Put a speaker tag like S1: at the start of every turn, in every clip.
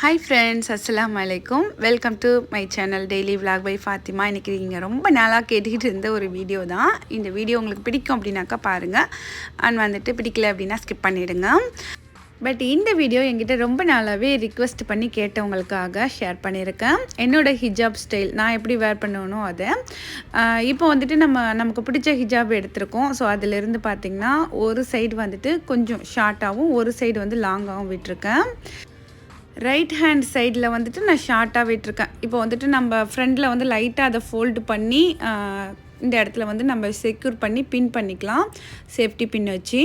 S1: Hi friends அஸ்லாம் அலைக்கும் welcome to my channel daily vlog by Fatima இன்றைக்கி நீங்கள் ரொம்ப நாளாக கேட்டுக்கிட்டு இருந்த ஒரு வீடியோ தான். இந்த வீடியோ உங்களுக்கு பிடிக்கும் அப்படின்னாக்கா பாருங்கள் அண்ட் வந்துட்டு பிடிக்கல அப்படின்னா ஸ்கிப் பண்ணிவிடுங்க பட் இந்த வீடியோ என்கிட்ட ரொம்ப நாளாகவே ரிக்வெஸ்ட் பண்ணி கேட்டவங்களுக்காக ஷேர் பண்ணியிருக்கேன். என்னோட ஹிஜாப் ஸ்டைல் நான் எப்படி வேர் பண்ணணும் அதை. இப்போ வந்துட்டு நம்ம நமக்கு பிடிச்ச ஹிஜாப் எடுத்திருக்கோம். ஸோ அதிலிருந்து பார்த்திங்கன்னா ஒரு சைடு வந்துட்டு கொஞ்சம் ஷார்ட்டாகவும் ஒரு சைடு வந்து லாங்காகவும் விட்டுருக்கேன். ரைட் ஹேண்ட் சைடில் வந்துட்டு நான் ஷார்ட்டாக விட்டுருக்கேன். இப்போ வந்துட்டு நம்ம ஃப்ரண்டில் வந்து லைட்டாக அதை ஃபோல்டு பண்ணி இந்த இடத்துல வந்து நம்ம செக்யூர் பண்ணி பின் பண்ணிக்கலாம். சேஃப்டி பின் வச்சு.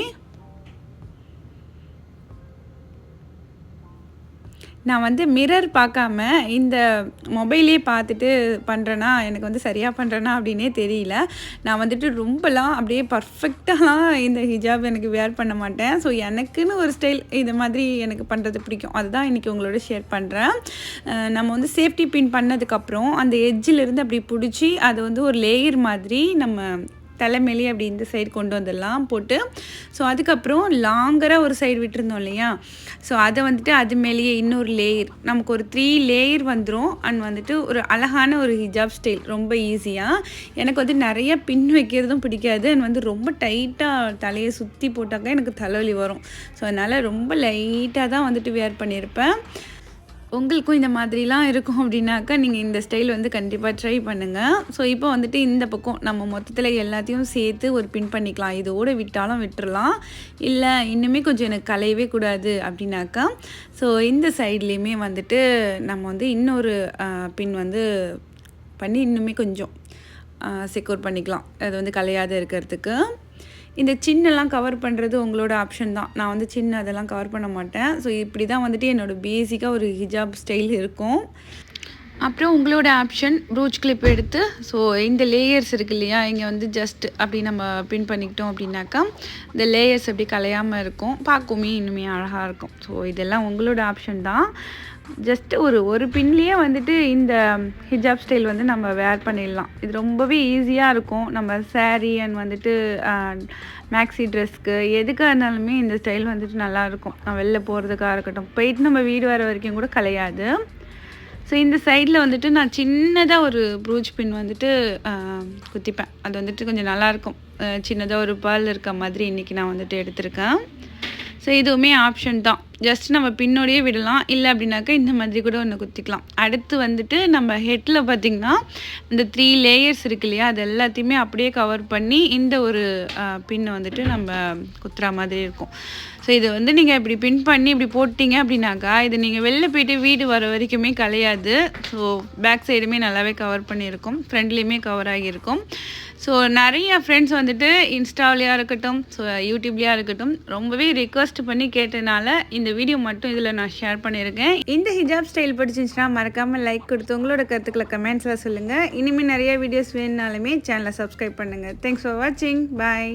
S1: நான் வந்து மிரர் பார்க்காம இந்த மொபைலே பார்த்துட்டு பண்ணுறேன்னா எனக்கு வந்து சரியாக பண்ணுறேனா அப்படின்னே தெரியல. நான் வந்துட்டு ரொம்பலாம் அப்படியே பர்ஃபெக்டாலாம் இந்த ஹிஜாப் எனக்கு வேர் பண்ண மாட்டேன். ஸோ எனக்குன்னு ஒரு ஸ்டைல் இது மாதிரி எனக்கு பண்ணுறது பிடிக்கும். அதுதான் இன்றைக்கி உங்களோட ஷேர் பண்ணுறேன் நம்ம வந்து சேஃப்டி பின் பண்ணதுக்கப்புறம் அந்த எஜ்ஜிலேருந்து அப்படி பிடிச்சி அதை வந்து ஒரு லேயர் மாதிரி நம்ம தலைமையிலே அப்படி இந்த சைடு கொண்டு வந்துடலாம் போட்டு ஸோ அதுக்கப்புறம் லாங்கராக ஒரு சைடு விட்டுருந்தோம் இல்லையா? ஸோ அதை வந்துட்டு அது மேலேயே இன்னொரு லேயர் நமக்கு ஒரு த்ரீ லேயர் வந்துடும் அண்ட் வந்துட்டு ஒரு அழகான ஒரு ஹிஜாப் ஸ்டைல் ரொம்ப ஈஸியாக எனக்கு வந்து நிறைய பின் வைக்கிறதும் பிடிக்காது. அண்ட் வந்து ரொம்ப டைட்டாக தலையை சுற்றி போட்டாக்கா எனக்கு தலைவலி வரும். ஸோ அதனால் ரொம்ப லைட்டாக தான் வந்துட்டு வேர் பண்ணியிருப்பேன். உங்களுக்கும் இந்த மாதிரிலாம் இருக்கும் அப்படின்னாக்கா நீங்கள் இந்த ஸ்டைல் வந்து கண்டிப்பாக ட்ரை பண்ணுங்கள் ஸோ இப்போ வந்துட்டு இந்த பக்கம் நம்ம மொத்தத்தில் எல்லாத்தையும் சேர்த்து ஒரு பின் பண்ணிக்கலாம். இதோடு விட்டாலும் விட்டுறலாம். இல்லை இன்னுமே கொஞ்சம் எனக்கு கலையவே கூடாது அப்படின்னாக்கா ஸோ இந்த சைட்லேயுமே வந்துட்டு நம்ம வந்து இன்னொரு பின் வந்து பண்ணி இன்னுமே கொஞ்சம் செக்யூர் பண்ணிக்கலாம். அது வந்து கலையாத இருக்கிறதுக்கு. இந்த சின்னெல்லாம் கவர் பண்ணுறது உங்களோட ஆப்ஷன் தான். நான் வந்து சின்ன அதெல்லாம் கவர் பண்ண மாட்டேன். ஸோ இப்படி தான் வந்துட்டு என்னோடய பேசிக்காக ஒரு ஹிஜாப் ஸ்டைல் இருக்கும். அப்புறம் உங்களோட ஆப்ஷன் ப்ரூச் கிளிப் எடுத்து ஸோ இந்த லேயர்ஸ் இருக்குது இல்லையா இங்கே வந்து ஜஸ்ட் அப்படி நம்ம பின் பண்ணிக்கிட்டோம் அப்படின்னாக்கா இந்த லேயர்ஸ் அப்படி கலையாமல் இருக்கும். பார்க்குமே இன்னுமே அழகாக இருக்கும். ஸோ இதெல்லாம் உங்களோட ஆப்ஷன் தான். ஜஸ்ட் ஒரு ஒரு பின்லேயே வந்துட்டு இந்த ஹிஜாப் ஸ்டைல் வந்து நம்ம வேர் பண்ணிடலாம். இது ரொம்பவே ஈஸியாக இருக்கும். நம்ம saree அண்ட் வந்துட்டு மேக்ஸி ட்ரெஸ்க்கு எதுக்காக இருந்தாலுமே இந்த ஸ்டைல் வந்துட்டு நல்லாயிருக்கும் நான் வெளில போகிறதுக்காக இருக்கட்டும். போயிட்டு நம்ம வீடு வர வரைக்கும் கூட கலையாது. ஸோ இந்த சைடில் வந்துட்டு நான் சின்னதாக ஒரு ப்ரூச் பின் வந்துட்டு குத்திப்பேன். அது வந்துட்டு கொஞ்சம் நல்லாயிருக்கும் சின்னதாக ஒரு பால் இருக்க மாதிரி இன்றைக்கி நான் வந்துட்டு எடுத்திருக்கேன். ஸோ இதுவுமே ஆப்ஷன் தான். ஜஸ்ட் நம்ம பின்னோடையே விடலாம். இல்லை அப்படின்னாக்கா இந்த மாதிரி கூட ஒன்று குத்திக்கலாம். அடுத்து வந்துட்டு நம்ம ஹெட்டில் பார்த்திங்கன்னா இந்த த்ரீ லேயர்ஸ் இருக்கு இல்லையா? அது எல்லாத்தையுமே அப்படியே கவர் பண்ணி இந்த ஒரு பின்னை வந்துட்டு நம்ம குத்துற மாதிரி இருக்கும். ஸோ இது வந்து நீங்கள் இப்படி பின் பண்ணி இப்படி போட்டிங்க அப்படின்னாக்கா இது நீங்கள் வெளில போயிட்டு வீடு வர வரைக்குமே கலையாது. ஸோ பேக் சைடுமே நல்லாவே கவர் பண்ணியிருக்கும். ஃப்ரண்ட்லேயுமே கவர் ஆகியிருக்கும். ஸோ நிறைய ஃப்ரெண்ட்ஸ் வந்துட்டு இன்ஸ்டாவிலையாக இருக்கட்டும் ஸோ யூடியூப்லேயா இருக்கட்டும் ரொம்பவே ரிக்வஸ்ட் பண்ணி கேட்டனால இந்த வீடியோ மட்டும் இதில் நான் ஷேர் பண்ணியிருக்கேன். இந்த ஹிஜாப் ஸ்டைல் பிடிச்சிருந்துச்சுன்னா மறக்காமல் லைக் கொடுத்து உங்களோட கருத்துக்களை கமெண்ட்ஸில் சொல்லுங்கள் இனிமேல் நிறைய வீடியோஸ் வேணுனாலுமே சேனலை சப்ஸ்கிரைப் பண்ணுங்கள் தேங்க்ஸ் ஃபார் வாட்சிங் பாய்